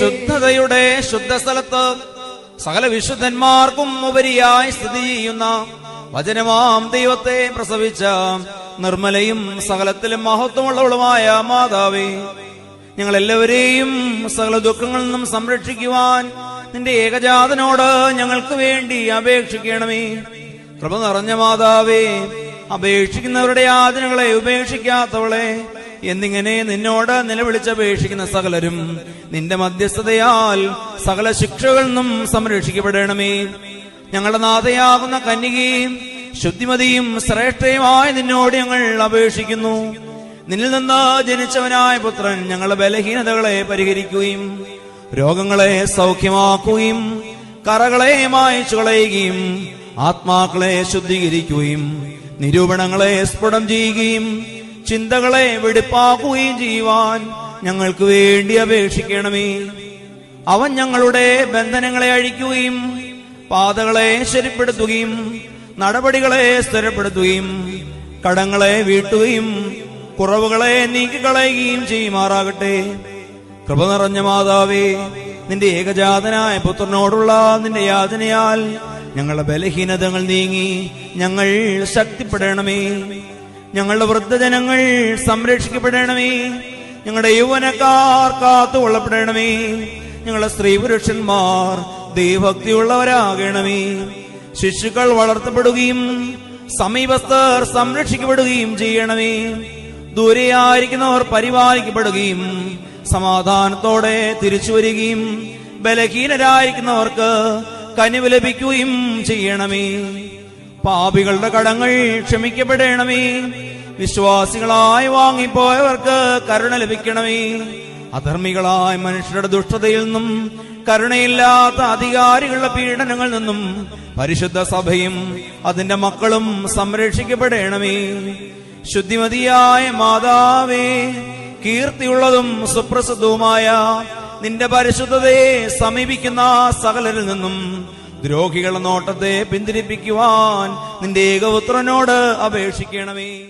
ശുദ്ധതയുടെ ശുദ്ധ സ്ഥലത്ത് സകല വിശുദ്ധന്മാർക്കും ഉപരിയായി സ്ഥിതി ചെയ്യുന്ന വചനമാം ദൈവത്തെ പ്രസവിച്ച നിർമ്മലയും സകലത്തിലും മഹത്വമുള്ളവളുമായ മാതാവേ ഞങ്ങൾ എല്ലാവരെയും സകല ദുഃഖങ്ങളിൽ നിന്നും സംരക്ഷിക്കുവാൻ നിന്റെ ഏകജാതനോട് ഞങ്ങൾക്ക് വേണ്ടി അപേക്ഷിക്കണമേ. കൃപ നിറഞ്ഞ മാതാവേ അപേക്ഷിക്കുന്നവരുടെ യാതനകളെ ഉപേക്ഷിക്കാത്തവളെ എന്നിങ്ങനെ നിന്നോട് നിലവിളിച്ചപേക്ഷിക്കുന്ന സകലരും നിന്റെ മധ്യസ്ഥതയാൽ സകല ശിക്ഷകളിൽ നിന്നും സംരക്ഷിക്കപ്പെടണമേ. ഞങ്ങളുടെ നാഥയാകുന്ന കന്യകയും ശുദ്ധിമതിയും ശ്രേഷ്ഠയുമായ നിന്നോട് ഞങ്ങൾ അപേക്ഷിക്കുന്നു. നിന്നിൽ നിന്ന് ജനിച്ചവനായ പുത്രൻ ഞങ്ങളുടെ ബലഹീനതകളെ പരിഹരിക്കുകയും രോഗങ്ങളെ സൗഖ്യമാക്കുകയും കറകളെ മായച്ചു കളയുകയും ആത്മാക്കളെ ശുദ്ധീകരിക്കുകയും നിരൂപണങ്ങളെ സ്ഫുടം ചെയ്യുകയും ചിന്തകളെ വെടിപ്പാക്കുകയും ചെയ്യുവാൻ ഞങ്ങൾക്ക് വേണ്ടി അപേക്ഷിക്കണമേ. അവൻ ഞങ്ങളുടെ ബന്ധനങ്ങളെ അഴിക്കുകയും പാതകളെ ശരിപ്പെടുത്തുകയും നടപടികളെ സ്ഥിരപ്പെടുത്തുകയും കടങ്ങളെ വീട്ടുകയും കുറവുകളെ നീക്കിക്കളയുകയും ചെയ്യുമാറാകട്ടെ. കൃപ നിറഞ്ഞ മാതാവേ നിന്റെ ഏകജാതനായ പുത്രനോടുള്ള നിന്റെ യാതനയാൽ ഞങ്ങളുടെ ബലഹീനതകൾ നീങ്ങി ഞങ്ങൾ ശക്തിപ്പെടണമേ. ഞങ്ങളുടെ വൃദ്ധജനങ്ങൾ സംരക്ഷിക്കപ്പെടണമേ. ഞങ്ങളുടെ യൗവനക്കാർ കാത്തുകൊള്ളപ്പെടണമേ. ഞങ്ങളുടെ സ്ത്രീ പുരുഷന്മാർ ദൈവഭക്തിയുള്ളവരാകണമേ. ശിശുക്കൾ വളർത്തപ്പെടുകയും സമീപസ്ഥർ സംരക്ഷിക്കപ്പെടുകയും ചെയ്യണമേ. ദൂരെയായിരിക്കുന്നവർ പരിപാലിക്കപ്പെടുകയും സമാധാനത്തോടെ തിരിച്ചു വരികയും ബലഹീനരായിരിക്കുന്നവർക്ക് കനിവ് ലഭിക്കുകയും ചെയ്യണമേ. പാപികളുടെ കടങ്ങൾ ക്ഷമിക്കപ്പെടണമേ. വിശ്വാസികളായി വാങ്ങിപ്പോയവർക്ക് കരുണ ലഭിക്കണമേ. അധർമ്മികളായ മനുഷ്യരുടെ ദുഷ്ടതയിൽ നിന്നും കരുണയില്ലാത്ത അധികാരികളുടെ പീഡനങ്ങളിൽ നിന്നും പരിശുദ്ധ സഭയും അതിന്റെ മക്കളും സംരക്ഷിക്കപ്പെടണമേ. ശുദ്ധിമതിയായ മാതാവേ കീർത്തിയുള്ളതും സുപ്രസിദ്ധവുമായ നിന്റെ പരിശുദ്ധതയെ സമീപിക്കുന്ന സകലരിൽ നിന്നും ദ്രോഹികളുടെ നോട്ടത്തെ പിന്തിരിപ്പിക്കുവാൻ നിന്റെ ഏകപുത്രനോട് അപേക്ഷിക്കണമേ.